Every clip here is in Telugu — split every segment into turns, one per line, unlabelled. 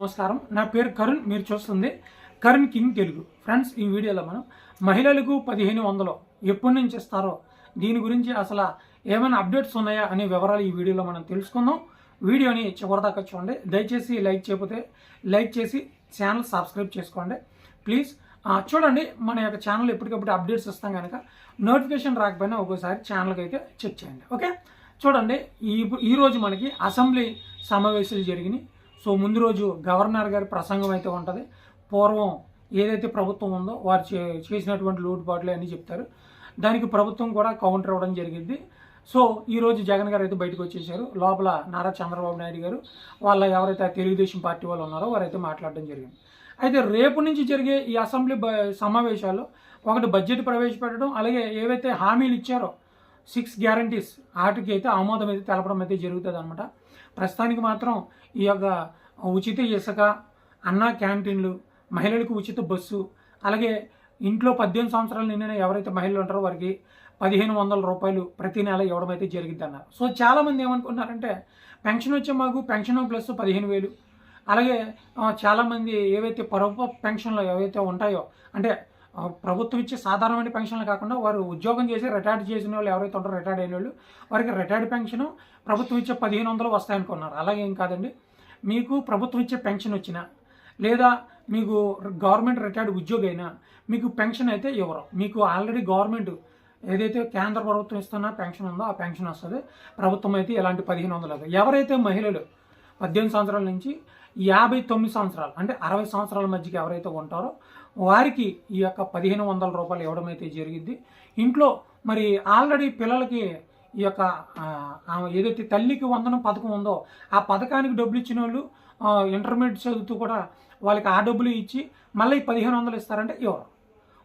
నమస్కారం. నా పేరు కరుణ్ మీరు చూస్తుంది కరుణ్ కింగ్ తెలుగు. ఫ్రెండ్స్ ఈ వీడియోలో మనం మహిళలకు పదిహేను వందలు ఎప్పటి నుంచి ఇస్తారో దీని గురించి అసలు ఏమైనా అప్డేట్స్ ఉన్నాయా అనే వివరాలు ఈ వీడియోలో మనం తెలుసుకుందాం. వీడియోని చివరిదాకా చూడండి. దయచేసి లైక్ చేయకపోతే లైక్ చేసి ఛానల్ సబ్స్క్రైబ్ చేసుకోండి. ప్లీజ్ చూడండి మన యొక్క ఛానల్ ఎప్పటికప్పుడు అప్డేట్స్ ఇస్తాం కనుక నోటిఫికేషన్ రాకపోయినా ఒక్కోసారి ఛానల్కి అయితే చెక్ చేయండి. ఓకే? చూడండి ఈ ఈరోజు మనకి అసెంబ్లీ సమావేశాలు జరిగినాయి. సో ముందు రోజు గవర్నర్ గారి ప్రసంగం అయితే ఉంటుంది. పూర్వం ఏదైతే ప్రభుత్వం ఉందో వారు చే చేసినటువంటి లోటుపాట్లు అన్నీ చెప్తారు. దానికి ప్రభుత్వం కూడా కౌంటర్ ఇవ్వడం జరిగింది. సో ఈరోజు జగన్ గారు అయితే బయటకు వచ్చేసారు. లోపల నారా చంద్రబాబు నాయుడు గారు వాళ్ళ ఎవరైతే తెలుగుదేశం పార్టీ వాళ్ళు ఉన్నారో వారైతే మాట్లాడడం జరిగింది. అయితే రేపు నుంచి జరిగే ఈ అసెంబ్లీ బ- సమావేశాల్లో ఒకటి బడ్జెట్ ప్రవేశపెట్టడం అలాగే ఏవైతే హామీలు ఇచ్చారో సిక్స్ గ్యారంటీస్ ఆటకి అయితే ఆమోదం అయితే తెలపడం అయితే జరుగుతుంది అనమాట ప్రస్తుతానికి మాత్రం ఈ యొక్క ఉచిత ఇసుక అన్నా క్యాంటీన్లు మహిళలకు ఉచిత బస్సు అలాగే ఇంట్లో పద్దెనిమిది సంవత్సరాలు నిండిన ఎవరైతే మహిళలు ఉంటారో వారికి పదిహేను వందల రూపాయలు ప్రతి నెల ఇవ్వడం అయితే జరిగింది అన్నారు సో చాలామంది ఏమనుకుంటున్నారంటే పెన్షన్ వచ్చే మాకు పెన్షన్ ప్లస్ పదిహేను వేలు. అలాగే చాలామంది ఏవైతే ప్రభుత్వ పెన్షన్లు ఏవైతే ఉంటాయో అంటే ప్రభుత్వం ఇచ్చే సాధారణమైన పెన్షన్లు కాకుండా వారు ఉద్యోగం చేసి రిటైర్డ్ చేసిన వాళ్ళు ఎవరైతే ఉంటారో రిటైర్డ్ అయిన వాళ్ళు వారికి రిటైర్డ్ పెన్షన్ ప్రభుత్వం ఇచ్చే పదిహేను వందలు వస్తాయనుకున్నారు. అలాగే ఏం కాదండి మీకు ప్రభుత్వం ఇచ్చే పెన్షన్ వచ్చినా లేదా మీకు గవర్నమెంట్ రిటైర్డ్ ఉద్యోగి అయినా మీకు పెన్షన్ అయితే ఇవ్వరు. మీకు ఆల్రెడీ గవర్నమెంట్ ఏదైతే కేంద్ర ప్రభుత్వం ఇస్తున్న పెన్షన్ ఉందో ఆ పెన్షన్ వస్తుంది. ప్రభుత్వం అయితే ఇలాంటి పదిహేను వందలు ఎవరైతే మహిళలు పద్దెనిమిది సంవత్సరాల నుంచి యాభై తొమ్మిది సంవత్సరాలు అంటే అరవై సంవత్సరాల మధ్యకి ఎవరైతే ఉంటారో వారికి ఈ యొక్క పదిహేను వందల రూపాయలు ఇవ్వడం అయితే జరిగింది. ఇంట్లో మరి ఆల్రెడీ పిల్లలకి ఈ యొక్క ఏదైతే తల్లికి వందనం పథకం ఉందో ఆ పథకానికి డబ్బులు ఇచ్చిన వాళ్ళు ఇంటర్మీడియట్ చదువుతూ కూడా వాళ్ళకి ఆ డబ్బులు ఇచ్చి మళ్ళీ పదిహేను వందలు ఇస్తారంటే ఇవ్వరు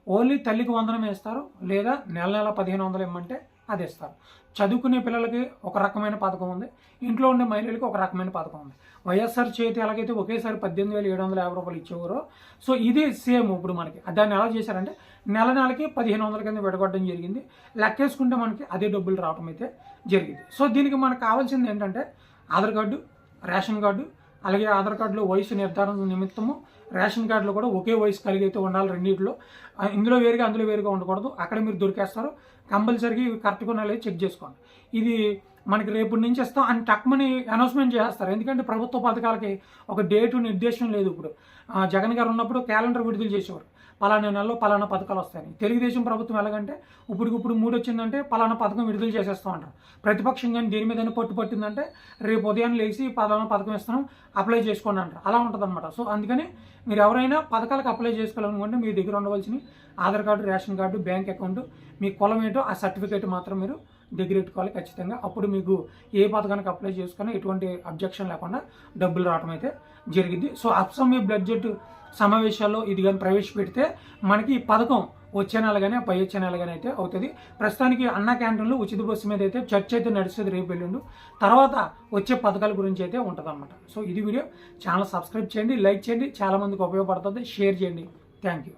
ఓన్లీ తల్లికి వందనం ఇస్తారు లేదా నెల నెల పదిహేను వందలు ఇమ్మంటే అది ఇస్తారు చదువుకునే పిల్లలకి ఒక రకమైన పథకం ఉంది. ఇంట్లో ఉండే మహిళలకి ఒక రకమైన పథకం ఉంది. వైఎస్ఆర్ చేతి ఎలాగైతే ఒకేసారి పద్దెనిమిది వేల ఏడు వందల యాభై రూపాయలు ఇచ్చేవారో సో ఇది సేమ్ ఇప్పుడు మనకి. దాన్ని ఎలా చేశారంటే నెల నెలకి పదిహేను వందల కింద విడగొట్టడం జరిగింది. లెక్కేసుకుంటే మనకి అదే డబ్బులు రావడం అయితే జరిగింది. సో దీనికి మనకు కావాల్సింది ఏంటంటే ఆధార్ కార్డు రేషన్ కార్డు అలాగే ఆధార్ కార్డులో వయసు నిర్ధారణ నిమిత్తము రేషన్ కార్డులో కూడా ఒకే వయసు కలిగి అయితే ఉండాలి రెండింటిలో. ఇందులో వేరుగా అందులో వేరుగా ఉండకూడదు. అక్కడ మీరు దొరికేస్తారు. కంపల్సరీగా ఇవి కరెక్ట్గా ఉన్నాయో చెక్ చేసుకోండి. ఇది మనకి రేపు నుంచి ఇస్తాం అని టక్మని అనౌన్స్మెంట్ చేస్తారు. ఎందుకంటే ప్రభుత్వ పథకాలకి ఒక డేటు నిర్దేశం లేదు ఇప్పుడు. జగన్ గారు ఉన్నప్పుడు క్యాలెండర్ విడుదల చేసేవారు. పలానా నెలలో పలానా పథకాలు వస్తాయని. తెలుగుదేశం ప్రభుత్వం ఎలాగంటే ఇప్పటికిప్పుడు మూడు వచ్చిందంటే పలానా పథకం విడుదల చేసేస్తూ అంటారు. ప్రతిపక్షం కానీ దేని మీద పట్టు పట్టిందంటే రేపు ఉదయం లేచి పలానా పథకం ఇస్తాం అప్లై చేసుకోండి అంటారు. అలా ఉంటుందన్నమాట. సో అందుకని మీరు ఎవరైనా పథకాలకు అప్లై చేసుకోవాలనుకుంటే మీ దగ్గర ఉండవలసిన Aadhaar card ration card bank account మీ కులం ఏంటో ఆ సర్టిఫికేట్ మాత్రం మీరు డిగ్రీ పెట్టుకోవాలి ఖచ్చితంగా. అప్పుడు మీకు ఏ పథకానికి అప్లై చేసుకున్నా ఎటువంటి అబ్జెక్షన్ లేకుండా డబ్బులు రావడం అయితే జరిగింది. సో అప్సమ్య బడ్జెట్ సమావేశాల్లో ఇది కానీ ప్రవేశపెడితే మనకి ఈ పథకం వచ్చే నెల కానీ పై వచ్చే నెల కానీ అయితే అవుతుంది. ప్రస్తుతానికి అన్న క్యాంటీన్లో ఉచిత బస్సు మీద అయితే చర్చ అయితే నడుస్తుంది రేపు ఎల్లుండు. తర్వాత వచ్చే పథకాల గురించి అయితే ఉంటుందన్నమాట. సో ఇది వీడియో. ఛానల్ సబ్స్క్రైబ్ చేయండి లైక్ చేయండి. చాలామందికి ఉపయోగపడుతుంది. షేర్ చేయండి. Thank you.